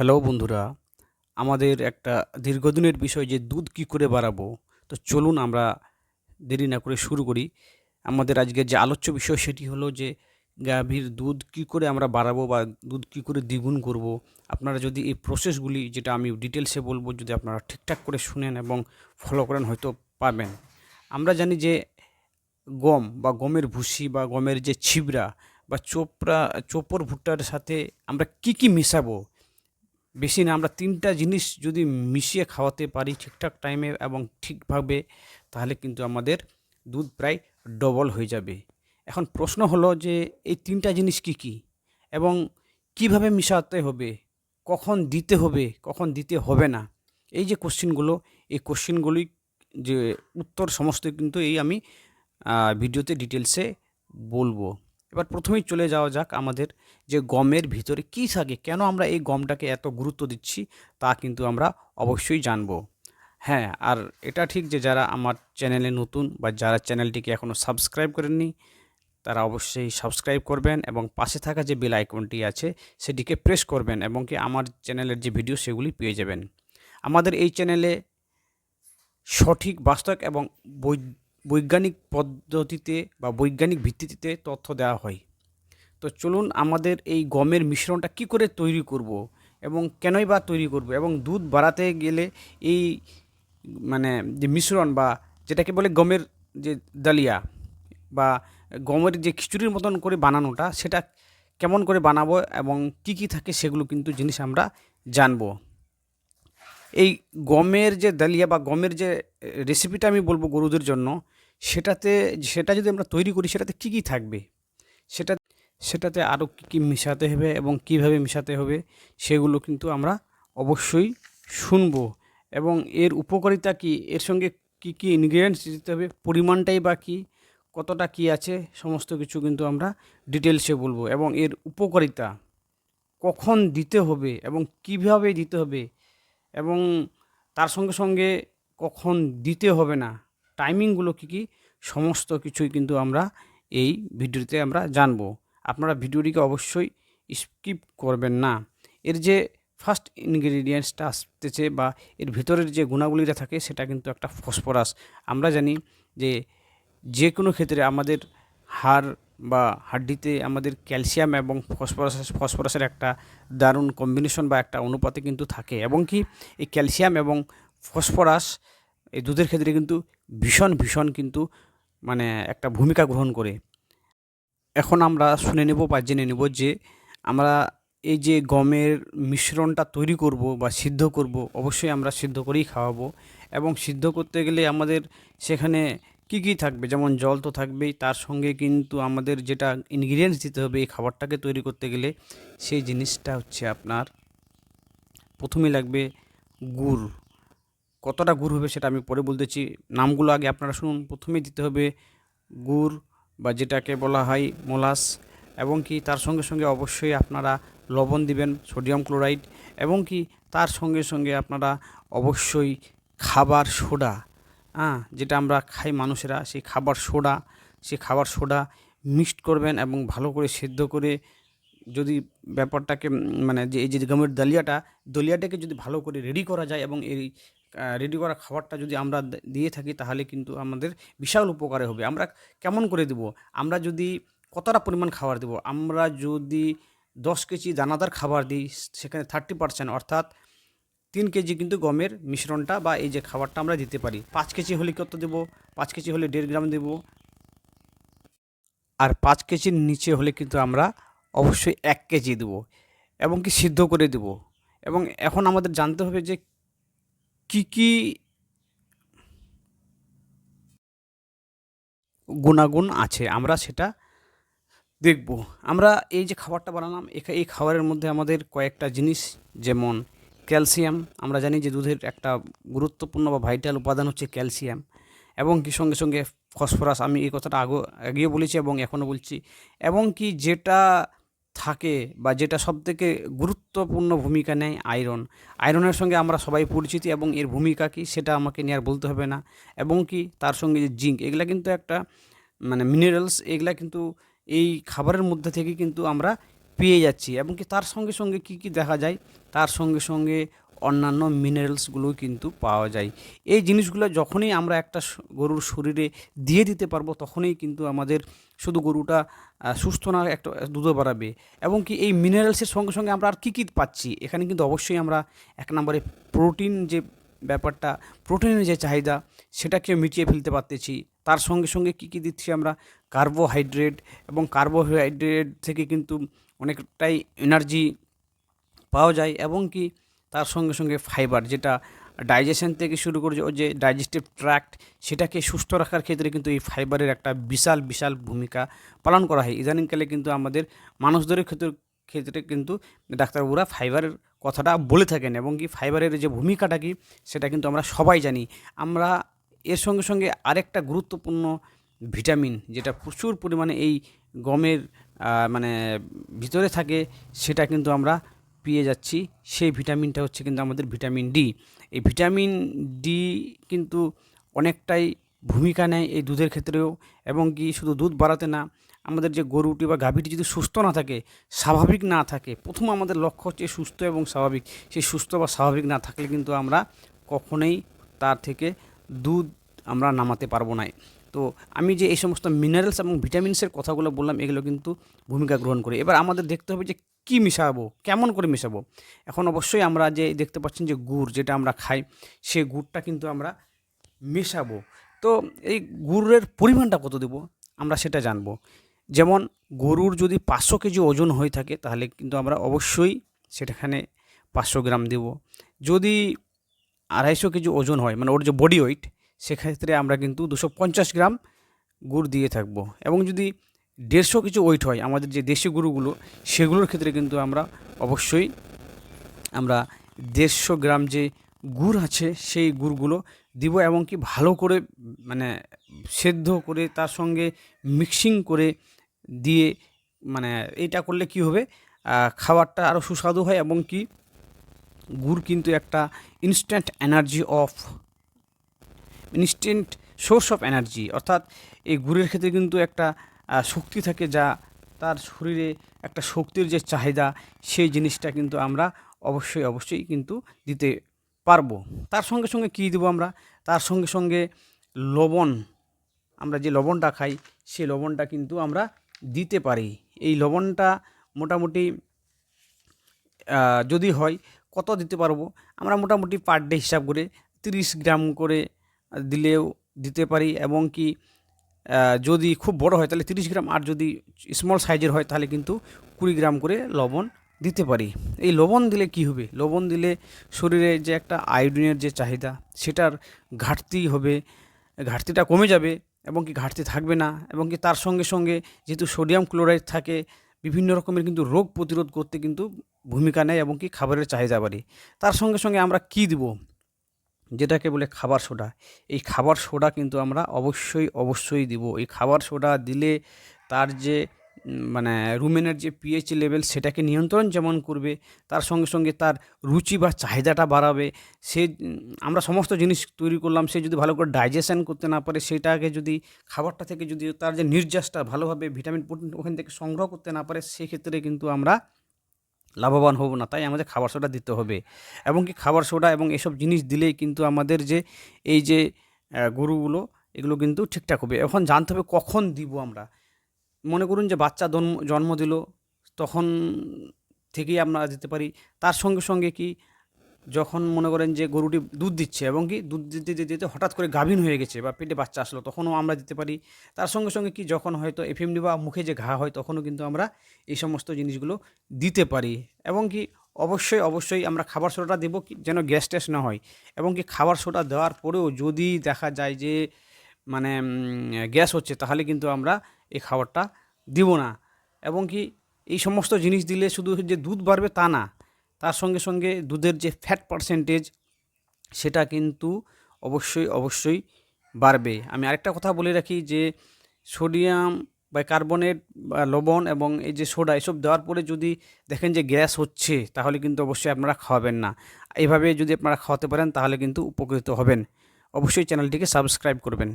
Hello বন্ধুরা, আমাদের একটা দীর্ঘদিনের বিষয় যে দুধ কি করে বাড়াবো, তো চলুন আমরা দেরি না করে শুরু করি। আমাদের আজকের যে আলোচ্য বিষয় সেটি হলো যে গাভীর দুধ কি করে আমরা বাড়াবো বা দুধ কি করে দ্বিগুণ করব। আপনারা যদি এই প্রসেসগুলি যেটা আমি ডিটেলসে বলব, যদি আপনারা ঠিকঠাক করে শুনেন এবং ফলো করেন, হয়তো পাবেন। আমরা জানি যে গম বা গমের ভুসি বা গমের যে ছিবড়া বা চোপড়া, চোপড় ভুট্টার সাথে আমরা কি কি মেশাবো বেশি না, আমরা তিনটা জিনিস যদি মিশিয়ে খাওয়াতে পারি ঠিকঠাক টাইমে এবং ঠিকভাবে, তাহলে কিন্তু আমাদের দুধ প্রায় ডবল হয়ে যাবে। এখন প্রশ্ন হলো যে, এই তিনটা জিনিস কি কি? এবং কীভাবে মিশাতে হবে? কখন দিতে হবে? কখন দিতে হবে না? এই যে কোশ্চিনগুলো এই কোশ্চিনগুলি যে উত্তর সমস্ত কিন্তু এই আমি ভিডিওতে ডিটেলসে বলব। এবার প্রথমেই চলে যাওয়া যাক আমাদের যে গমের ভিতরে কী থাকে, কেন আমরা এই গমটাকে এত গুরুত্ব দিচ্ছি তা কিন্তু আমরা অবশ্যই জানব। হ্যাঁ আর এটা ঠিক যে যারা আমার চ্যানেলে নতুন বা যারা চ্যানেলটিকে এখনও সাবস্ক্রাইব করেননি, তারা অবশ্যই সাবস্ক্রাইব করবেন এবং পাশে থাকা যে বেল আইকনটি আছে সেটিকে প্রেস করবেন এবং কি আমার চ্যানেলের যে ভিডিও সেগুলি পেয়ে যাবেন। আমাদের এই চ্যানেলে সঠিক বাস্তব এবং বৈ- বৈজ্ঞানিক পদ্ধতিতে বা বৈজ্ঞানিক ভিত্তিতে তথ্য দেওয়া হয়। তো চলুন আমাদের এই গমের মিশ্রণটা কি করে তৈরি করব এবং কেনই বা তৈরি করব এবং দুধ বাড়াতে গেলে এই মানে যে মিশ্রণ বা যেটাকে বলে গমের যে ডালিয়া বা গমের যে খিচুড়ির মতন করে বানানোটা, সেটা কেমন করে বানাবো এবং কি কি থাকে সেগুলো কিন্তু জিনিস আমরা জানব। এই গমের যে ডালিয়া বা গমের যে রেসিপিটা আমি বলব গরুদের জন্য, সেটাতে, সেটা যদি আমরা তৈরি করি, সেটাতে কী কী থাকবে? সেটা, সেটাতে আরও কী কী মেশাতে হবে এবং কীভাবে মেশাতে হবে, সেগুলো কিন্তু আমরা অবশ্যই শুনব। এবং এর উপকারিতা কি? এর সঙ্গে কি কি ইনগ্রিডিয়েন্টস দিতে হবে? পরিমাণটাই বা কী? কতটা কি আছে? সমস্ত কিছু কিন্তু আমরা ডিটেলসে বলব। এবং এর উপকারিতা কখন দিতে হবে এবং কীভাবে দিতে হবে? এবং তার সঙ্গে সঙ্গে কখন দিতে হবে না, টাইমিংগুলো কী কী, সমস্ত কিছুই কিন্তু আমরা এই ভিডিওতে আমরা জানব। আপনারা ভিডিওটিকে অবশ্যই স্কিপ করবেন না। এর যে ফার্স্ট ইনগ্রিডিয়েন্টসটা আসতেছে বা এর ভিতরের যে গুণাবলীটা থাকে সেটা কিন্তু একটা ফসফরাস। আমরা জানি যে যে কোনো ক্ষেত্রে আমাদের হাড় বা হাড্ডিতে আমাদের ক্যালসিয়াম এবং ফসফরাস, ফসফরাসের একটা দারুণ কম্বিনেশন বা একটা অনুপাতে কিন্তু থাকে। এবং কি এই ক্যালসিয়াম এবং ফসফরাস এই দুধের ক্ষেত্রে কিন্তু ভীষণ ভীষণ কিন্তু মানে একটা ভূমিকা গ্রহণ করে। এখন আমরা শুনে নেব বা জেনে নেব যে আমরা এই যে গমের মিশ্রণটা তৈরি করব বা সিদ্ধ করব, অবশ্যই আমরা সিদ্ধ করেই খাওয়াবো। এবং সিদ্ধ করতে গেলে আমাদের সেখানে কি, কী থাকবে? যেমন জল তো থাকবেই, তার সঙ্গে কিন্তু আমাদের যেটা ইনগ্রিডিয়েন্টস দিতে হবে এই খাবারটাকে তৈরি করতে গেলে, সেই জিনিসটা হচ্ছে আপনার, প্রথমে লাগবে গুড়। কতটা গুড় হবে সেটা আমি পরে বলতেছি। নামগুলো আগে আপনারা শুনুন। প্রথমে দিতে হবে গুড় বা যেটাকে বলা হয় মোলাস এবং কি তার সঙ্গে সঙ্গে অবশ্যই আপনারা লবণ দিবেন, সোডিয়াম ক্লোরাইড এবং কি তার সঙ্গে সঙ্গে আপনারা অবশ্যই খাবার সোডা। হ্যাঁ যেটা আমরা খাই মানুষেরা, সেই খাবার সোডা, সেই খাবার সোডা মিক্সড করবেন এবং ভালো করে সেদ্ধ করে যদি ব্যাপারটাকে মানে যে এই যে গমের দালিয়াটা, দলিয়াটাকে যদি ভালো করে রেডি করা যায় এবং এই রেডি করা খাবারটা যদি আমরা দিয়ে থাকি, তাহলে কিন্তু আমাদের বিশাল উপকারে হবে। আমরা কেমন করে দেব? আমরা যদি কতটা পরিমাণ খাবার দেব? আমরা যদি দশ কেজি দানাদার খাবার দিই, সেখানে থার্টি পার্সেন্ট অর্থাৎ তিন কেজি কিন্তু গমের মিশ্রণটা বা এই যে খাবারটা আমরা দিতে পারি। পাঁচ কেজি হলে কত দেবো? পাঁচ কেজি হলে দেড় গ্রাম দেবো। আর পাঁচ কেজির নিচে হলে কিন্তু আমরা অবশ্যই এক কেজি দেবো এবং কি সিদ্ধ করে দেব। এবং এখন আমাদের জানতে হবে যে কি কি গুণাগুণ আছে, আমরা সেটা দেখব। আমরা এই যে খাবারটা বানালাম এই খাবারের মধ্যে আমাদের কয়েকটা জিনিস যেমন ক্যালসিয়াম, আমরা জানি যে দুধের একটা গুরুত্বপূর্ণ বা ভাইটাল উপাদান হচ্ছে ক্যালসিয়াম এবং কি সঙ্গে সঙ্গে ফসফরাস, আমি এই কথাটা আগে আগেও বলেছি এবং এখনও বলছি। এবং কি যেটা থাকে বা যেটা সবথেকে গুরুত্বপূর্ণ ভূমিকা নেয় আয়রন। আয়রনের সঙ্গে আমরা সবাই পরিচিত এবং এর ভূমিকা কী সেটা আমাকে নিয়ে আর বলতে হবে না। এবং কি তার সঙ্গে যে জিঙ্ক, এগুলা কিন্তু একটা মানে মিনারেলস এগুলা কিন্তু এই খাবারের মধ্যে থেকে কিন্তু আমরা পেয়ে যাচ্ছি। এবং কি তার সঙ্গে সঙ্গে কি কি দেখা যায়? তার সঙ্গে সঙ্গে অন্যান্য মিনারেলসগুলো কিন্তু পাওয়া যায়। এই জিনিসগুলো যখনই আমরা একটা গরুর শরীরে দিয়ে দিতে পারব, তখনই কিন্তু আমাদের শুধু গরুটা সুস্থ না একটা, দুধও বাড়াবে। এবং কি এই মিনারেলসের সঙ্গে সঙ্গে আমরা আর কী কী পাচ্ছি? এখানে কিন্তু অবশ্যই আমরা এক নম্বরে প্রোটিন যে ব্যাপারটা প্রোটিনের যে চাহিদা সেটাকে মিটিয়ে ফেলতে পারতেছি। তার সঙ্গে সঙ্গে কী কী দিচ্ছি আমরা? কার্বোহাইড্রেট এবং কার্বোহাইড্রেট থেকে কিন্তু অনেকটাই এনার্জি পাওয়া যায় এবং কি তার সঙ্গে সঙ্গে ফাইবার যেটা ডাইজেশন থেকে শুরু করে যে- ডাইজেস্টিভ ট্র্যাক্ট সেটাকে সুস্থ রাখার ক্ষেত্রে কিন্তু এই ফাইবারের একটা বিশাল বিশাল ভূমিকা পালন করা হয়। ইদানিংকালে কিন্তু আমাদের মানুষদের ক্ষেত্রে ক্ষেত্রে কিন্তু ডাক্তারবাবুরা ফাইবারের কথাটা বলে থাকেন এবং কি ফাইবারের যে ভূমিকাটা কি সেটা কিন্তু আমরা সবাই জানি। আমরা এর সঙ্গে সঙ্গে আরেকটা গুরুত্বপূর্ণ ভিটামিন যেটা প্রচুর পরিমাণে এই গমের মানে ভিতরে থাকে, সেটা কিন্তু আমরা পেয়ে যাচ্ছি। সেই ভিটামিনটা হচ্ছে কিন্তু আমাদের ভিটামিন ডি। এই ভিটামিন ডি কিন্তু অনেকটাই ভূমিকা নেয় এই দুধের ক্ষেত্রেও এবং কি শুধু দুধ বাড়াতে না, আমাদের যে গরুটি বা গাভীটি যদি সুস্থ না থাকে, স্বাভাবিক না থাকে, প্রথম আমাদের লক্ষ্য হচ্ছে সুস্থ এবং স্বাভাবিক। সেই সুস্থ বা স্বাভাবিক না থাকলে কিন্তু আমরা কখনোই তার থেকে দুধ আমরা নামাতে পারব না। তো আমি যে এই সমস্ত মিনারেলস এবং ভিটামিনসের কথাগুলো বললাম, এগুলো কিন্তু ভূমিকা গ্রহণ করে। এবার আমাদের দেখতে হবে যে কী মিশাবো, কেমন করে মেশাবো। এখন অবশ্যই আমরা যে দেখতে পাচ্ছেন যে গুড় যেটা আমরা খাই, সে গুড়টা কিন্তু আমরা মেশাবো। তো এই গুড়ের পরিমাণটা কত দেবো, আমরা সেটা জানব। যেমন গরুর যদি পাঁচশো কেজি ওজন হয়ে থাকে, তাহলে কিন্তু আমরা অবশ্যই সেটাখানে পাঁচশো গ্রাম দেব। যদি আড়াইশো কেজি ওজন হয় মানে ওর যে বডি ওয়েট সেক্ষেত্রে আমরা কিন্তু দুশো পঞ্চাশ গ্রাম গুড় দিয়ে থাকব। এবং যদি দেড়শো কিছু ওয়েট হয়, আমাদের যে দেশি গরুগুলো সেগুলোর ক্ষেত্রে কিন্তু আমরা অবশ্যই আমরা দেড়শো গ্রাম যে গুড় আছে, সেই গুড়গুলো দিব এবং কি ভালো করে মানে সেদ্ধ করে তার সঙ্গে মিক্সিং করে দিয়ে মানে এটা করলে কি হবে খাবারটা আরও সুস্বাদু হয় এবং কি গুড় কিন্তু একটা instant energy of instant source of energy অর্থাৎ এই গুড়ের ক্ষেত্রে কিন্তু একটা শক্তি থাকে যা তার শরীরে একটা শক্তির যে চাহিদা, সেই জিনিসটা কিন্তু আমরা অবশ্যই অবশ্যই কিন্তু দিতে পারব। তার সঙ্গে সঙ্গে কী দেবো আমরা? তার সঙ্গে সঙ্গে লবণ, আমরা যে লবণটা খাই, সেই লবণটা কিন্তু আমরা দিতে পারি। এই লবণটা মোটামুটি যদি হয় কত দিতে পারব? আমরা মোটামুটি পার ডে হিসাব করে তিরিশ গ্রাম করে দিলেও দিতে পারি এবং কি যদি খুব বড় হয় তাহলে তিরিশ গ্রাম আর যদি স্মল সাইজের হয় তাহলে কিন্তু কুড়ি গ্রাম করে লবণ দিতে পারি। এই লবণ দিলে কি হবে? লবণ দিলে শরীরে যে একটা আয়োডিনের যে চাহিদা, সেটার ঘাটতি হবে, ঘাটতিটা কমে যাবে এবং কি ঘাটতি থাকবে না এবং কি তার সঙ্গে সঙ্গে যেহেতু সোডিয়াম ক্লোরাইড থাকে, বিভিন্ন রকমের কিন্তু রোগ প্রতিরোধ করতে কিন্তু ভূমিকা নেয় এবং কি খাবারের চাহিদা বাড়ে। তার সঙ্গে সঙ্গে আমরা কি দিব? যেটাকে বলে খাবার সোডা। এই খাবার সোডা কিন্তু আমরা অবশ্যই অবশ্যই দিব। এই খাবার সোডা দিলে তার যে মানে রুমেনের যে পিএইচ লেভেল সেটাকে নিয়ন্ত্রণ যেমন করবে, তার সঙ্গে সঙ্গে তার রুচি বা চাহিদাটা বাড়াবে। সে আমরা সমস্ত জিনিস তৈরি করলাম, সে যদি ভালো করে ডাইজেশন করতে না পারে, সেটাকে যদি, খাবারটা থেকে যদি তার যে নির্যাসটা ভালোভাবে ভিটামিন প্রোটিন ওখান থেকে সংগ্রহ করতে না পারে, সেক্ষেত্রে কিন্তু আমরা লাভবান হব না, তাই আমাদের খাবার সোডা দিতে হবে। এবং কি খাবার সোডা এবং এসব জিনিস দিলেই কিন্তু আমাদের যে এই যে গরুগুলো, এগুলো কিন্তু ঠিকঠাক হবে। এখন জানতে হবে কখন দিব আমরা। মনে করুন যে বাচ্চা জন্ম জন্ম দিল, তখন থেকেই আমরা দিতে পারি। তার সঙ্গে সঙ্গে কি যখন মনে করেন যে গরুটি দুধ দিচ্ছে এবং কি দুধ দিতে দিতে দিতে হঠাৎ করে গাভীন হয়ে গেছে বা পেটে বাচ্চা আসলো, তখনও আমরা দিতে পারি। তার সঙ্গে সঙ্গে কি যখন হয়তো এফএমডি বা মুখে যে ঘা হয়, তখনও কিন্তু আমরা এই সমস্ত জিনিসগুলো দিতে পারি। এবং কি অবশ্যই অবশ্যই আমরা খাবার সোডাটা দেবো যেন গ্যাস ট্যাস না হয়। এবং কি খাবার সোডা দেওয়ার পরেও যদি দেখা যায় যে মানে গ্যাস হচ্ছে, তাহলে কিন্তু আমরা এই খাবারটা দিব না। এবং কি এই সমস্ত জিনিস দিলে শুধু যে দুধ বাড়বে তা না তার সঙ্গে সঙ্গে দুধের যে ফ্যাট পার্সেন্টেজ সেটা কিন্তু অবশ্যই অবশ্যই বাড়বে। আমি আরেকটা কথা বলে রাখি যে সোডিয়াম বা কার্বনেট বা লবণ এবং এই যে সোডা এসব দেওয়ার পরে যদি দেখেন যে গ্যাস হচ্ছে, তাহলে কিন্তু অবশ্যই আপনারা খাওয়াবেন না। এইভাবে যদি আপনারা খাওয়াতে পারেন, তাহলে কিন্তু উপকৃত হবেন। অবশ্যই চ্যানেলটিকে সাবস্ক্রাইব করবেন।